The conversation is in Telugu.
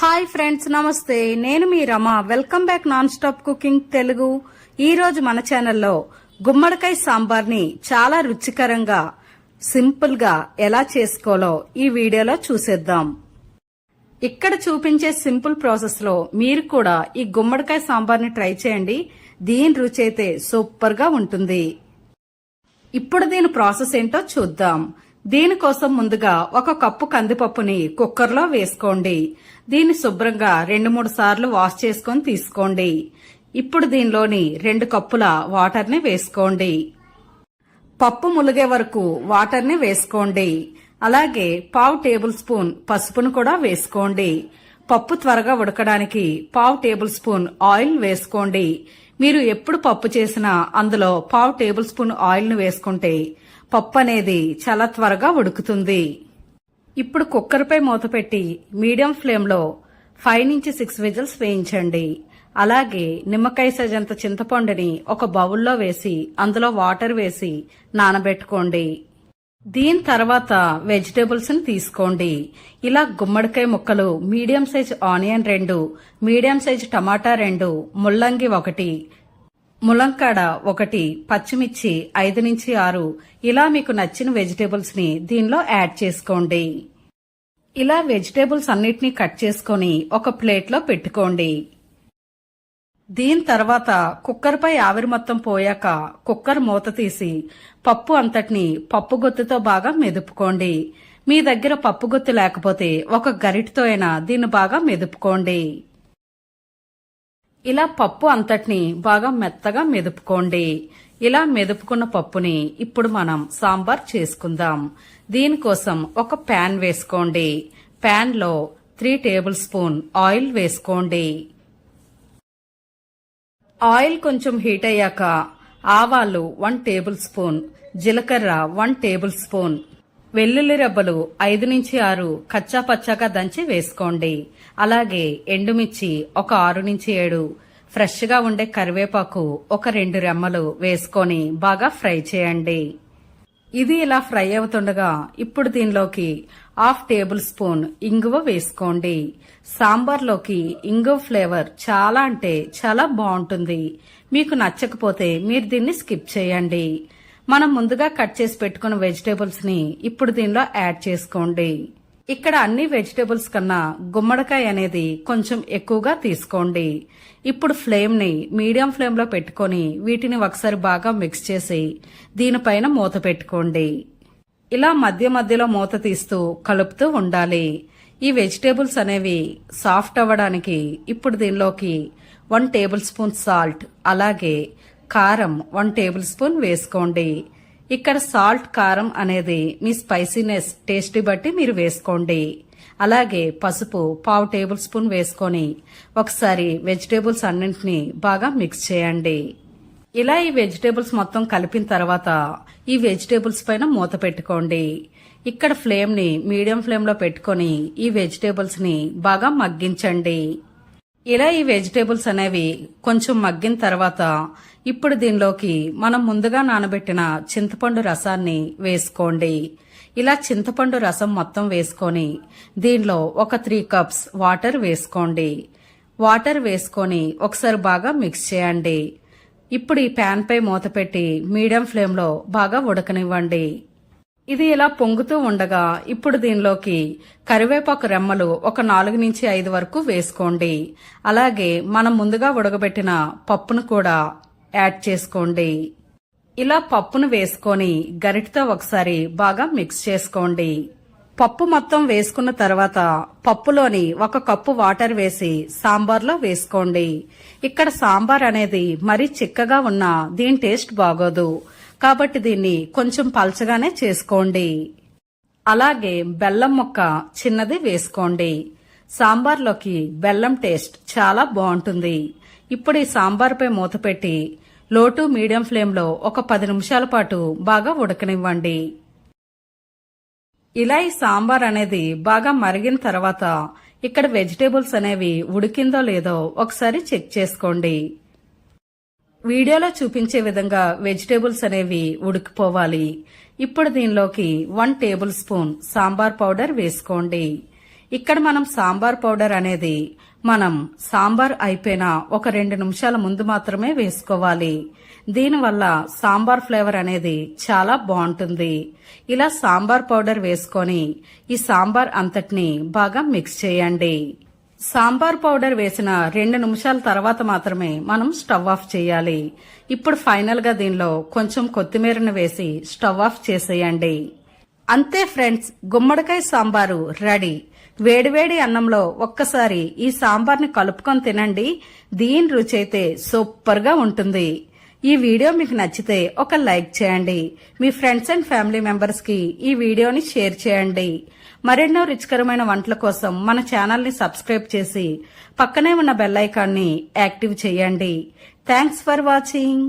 హాయ్ ఫ్రెండ్స్ నమస్తే. నేను మీ Rama. Welcome back non stop cooking Telugu. ఈరోజు మన ఛానల్లో గుమ్మడికాయ సాంబార్ని చాలా రుచికరంగా సింపుల్గా ఎలా చేసుకోవాలో ఈ వీడియోలో చూసేద్దాం. ఇక్కడ చూపించే సింపుల్ ప్రాసెస్లో మీరు కూడా ఈ గుమ్మడికాయ సాంబార్ని ట్రై చేయండి. దీని రుచి అయితే సూపర్గా ఉంటుంది. ఇప్పుడు దీని ప్రాసెస్ ఏంటో చూద్దాం. దీనికోసం ముందుగా ఒక కప్పు కందిపప్పుని కుక్కర్లో వేసుకోండి. దీన్ని శుభ్రంగా రెండు మూడు సార్లు వాష్ చేసుకొని తీసుకోండి. ఇప్పుడు దీనిలోని రెండు కప్పుల వాటర్ని వేసుకోండి. పప్పు ములిగే వరకు వాటర్ని వేసుకోండి. అలాగే పావు టేబుల్ స్పూన్ పసుపును కూడా వేసుకోండి. పప్పు త్వరగా ఉడకడానికి పావు టేబుల్ స్పూన్ ఆయిల్ వేసుకోండి. మీరు ఎప్పుడు పప్పు చేసినా అందులో పావు టేబుల్ స్పూన్ ఆయిల్ను వేసుకుంటే పప్పు అనేది చాలా త్వరగా ఉడుకుతుంది. ఇప్పుడు కుక్కర్పై మూత పెట్టి మీడియం ఫ్లేమ్లో ఫైవ్ నుంచి సిక్స్ విజిల్స్ వేయించండి. అలాగే నిమ్మకాయ సజంత చింతపండుని ఒక బౌల్లో వేసి అందులో వాటర్ వేసి నానబెట్టుకోండి. దీని తర్వాత వెజిటేబుల్స్ని తీసుకోండి. ఇలా గుమ్మడికాయ ముక్కలు మీడియం సైజ్ ఆనియన్ రెండు మీడియం సైజ్ టమాటా రెండు ముల్లంగి ఒకటి ములంకాడ ఒకటి పచ్చిమిర్చి ఐదు నుంచి ఆరు. ఇలా మీకు నచ్చిన వెజిటేబుల్స్ని దీనిలో యాడ్ చేసుకోండి. ఇలా వెజిటేబుల్స్ అన్నిటినీ కట్ చేసుకొని ఒక ప్లేట్లో పెట్టుకోండి. దీని తర్వాత కుక్కర్పై ఆవిరి మొత్తం పోయాక కుక్కర్ మూత తీసి పప్పు అంతటిని పప్పు గొత్తుతో బాగా మెదుపుకోండి. మీ దగ్గర పప్పుగొత్తు లేకపోతే ఒక గరిటతో అయినా దీన్ని బాగా మెదుపుకోండి. ఇలా పప్పు అంతటిని బాగా మెత్తగా మెదుపుకోండి. ఇలా మెదుపుకున్న పప్పుని ఇప్పుడు మనం సాంబార్ చేసుకుందాం. దీనికోసం ఒక ప్యాన్ వేసుకోండి. ప్యాన్లో త్రీ టేబుల్ స్పూన్ ఆయిల్ వేసుకోండి. ఆయిల్ కొంచెం హీట్ అయ్యాక ఆవాలు వన్ టేబుల్ స్పూన్ జీలకర్ర వన్ టేబుల్ స్పూన్ వెల్లుల్లి రెబ్బలు ఐదు నుంచి ఆరు కచ్చా పచ్చాగా దంచి వేసుకోండి. అలాగే ఎండుమిర్చి ఒక ఆరు నుంచి ఏడు. ఫ్రెష్గా ఉండే కరివేపాకు ఒక రెండు రెమ్మలు వేసుకొని బాగా ఫ్రై చేయండి. ఇది ఇలా ఫ్రై అవుతుండగా ఇప్పుడు దీనిలోకి హాఫ్ టేబుల్ స్పూన్ ఇంగువ వేసుకోండి. సాంబార్లోకి ఇంగువ ఫ్లేవర్ చాలా అంటే చాలా బాగుంటుంది. మీకు నచ్చకపోతే మీరు దీన్ని స్కిప్ చేయండి. మనం ముందుగా కట్ చేసి పెట్టుకున్న వెజిటేబుల్స్ని ఇప్పుడు దీనిలో యాడ్ చేసుకోండి. ఇక్కడ అన్ని వెజిటేబుల్స్ కన్నా గుమ్మడికాయ అనేది కొంచెం ఎక్కువగా తీసుకోండి. ఇప్పుడు ఫ్లేమ్ని మీడియం ఫ్లేమ్లో పెట్టుకొని వీటిని ఒకసారి బాగా మిక్స్ చేసి దీనిపైన మూత పెట్టుకోండి. ఇలా మధ్య మధ్యలో మూత తీస్తూ కలుపుతూ ఉండాలి. ఈ వెజిటేబుల్స్ అనేవి సాఫ్ట్ అవ్వడానికి ఇప్పుడు దీనిలోకి వన్ టేబుల్ స్పూన్ సాల్ట్ అలాగే కారం వన్ టేబుల్ స్పూన్ వేసుకోండి. ఇక్కడ సాల్ట్ కారం అనేది మీ స్పైసీనెస్ టేస్ట్ బట్టి మీరు వేసుకోండి. అలాగే పసుపు పావు టేబుల్ స్పూన్ వేసుకొని ఒకసారి వెజిటేబుల్స్ అన్నింటినీ బాగా మిక్స్ చేయండి. ఇలా ఈ వెజిటేబుల్స్ మొత్తం కలిపిన తర్వాత ఈ వెజిటేబుల్స్ పైన మూత పెట్టుకోండి. ఇక్కడ ఫ్లేమ్ని మీడియం ఫ్లేమ్లో పెట్టుకొని ఈ వెజిటేబుల్స్ని బాగా మగ్గించండి. ఇలా ఈ వెజిటేబుల్స్ అనేవి కొంచెం మగ్గిన తర్వాత ఇప్పుడు దీనిలోకి మనం ముందుగా నానబెట్టిన చింతపండు రసాన్ని వేసుకోండి. ఇలా చింతపండు రసం మొత్తం వేసుకొని దీనిలో ఒక త్రీ కప్స్ వాటర్ వేసుకోండి. వాటర్ వేసుకొని ఒకసారి బాగా మిక్స్ చేయండి. ఇప్పుడు ఈ ప్యాన్పై మూత పెట్టి మీడియం ఫ్లేమ్లో బాగా ఉడకనివ్వండి. ఇది ఇలా పొంగుతూ ఉండగా ఇప్పుడు దీనిలోకి కరివేపాకు రెమ్మలు ఒక నాలుగు నుంచి ఐదు వరకు వేసుకోండి. అలాగే మనం ముందుగా ఉడకబెట్టిన పప్పును కూడా యాడ్ చేసుకోండి. ఇలా పప్పును వేసుకొని గరిటతో ఒకసారి బాగా మిక్స్ చేసుకోండి. పప్పు మొత్తం వేసుకున్న తర్వాత పప్పులోని ఒక కప్పు వాటర్ వేసి సాంబార్లో వేసుకోండి. ఇక్కడ సాంబార్ అనేది మరీ చిక్కగా ఉన్నా దీని టేస్ట్ బాగోదు. కాబట్టి దీన్ని కొంచెం పల్చగానే చేసుకోండి. అలాగే బెల్లం ముక్క చిన్నది వేసుకోండి. సాంబార్లోకి బెల్లం టేస్ట్ చాలా బాగుంటుంది. ఇప్పుడు ఈ సాంబార్పై మూత పెట్టి లోటు మీడియం ఫ్లేమ్లో ఒక పది నిమిషాల పాటు బాగా ఉడకనివ్వండి. ఇలా ఈ సాంబార్ అనేది బాగా మరిగిన తర్వాత ఇక్కడ వెజిటేబుల్స్ అనేవి ఉడికిందో లేదో ఒకసారి చెక్ చేసుకోండి. వీడియోలో చూపించే విధంగా వెజిటేబుల్స్ అనేవి ఉడికిపోవాలి. ఇప్పుడు దీనిలోకి one tablespoon sambar powder వేసుకోండి. ఇక్కడ మనం సాంబార్ పౌడర్ అనేది మనం సాంబార్ అయిపోయిన ఒక రెండు నిమిషాల ముందు మాత్రమే వేసుకోవాలి. దీనివల్ల సాంబార్ ఫ్లేవర్ అనేది చాలా బాగుంటుంది. ఇలా సాంబార్ పౌడర్ వేసుకొని ఈ సాంబార్ అంతటిని బాగా మిక్స్ చేయండి. సాంబార్ పౌడర్ వేసిన రెండు నిమిషాల తర్వాత మాత్రమే మనం స్టవ్ ఆఫ్ చేయాలి. ఇప్పుడు ఫైనల్గా దీనిలో కొంచెం కొత్తిమీరను వేసి స్టవ్ ఆఫ్ చేసేయండి. అంతే ఫ్రెండ్స్ గుమ్మడికాయ సాంబారు రెడీ వేడివేడి అన్నంలో ఒక్కసారి ఈ సాంబార్ని కలుపుకొని తినండి. దీని రుచి అయితే సూపర్గా ఉంటుంది. ఈ వీడియో మీకు నచ్చితే ఒక లైక్ చేయండి. మీ ఫ్రెండ్స్ అండ్ ఫ్యామిలీ మెంబర్స్కి ఈ వీడియోని షేర్ చేయండి. మరెన్నో రుచికరమైన వంటల కోసం మన ఛానల్ని సబ్స్క్రైబ్ చేసి పక్కనే ఉన్న బెల్ ఐకాన్ని యాక్టివ్ చేయండి. Thanks for watching.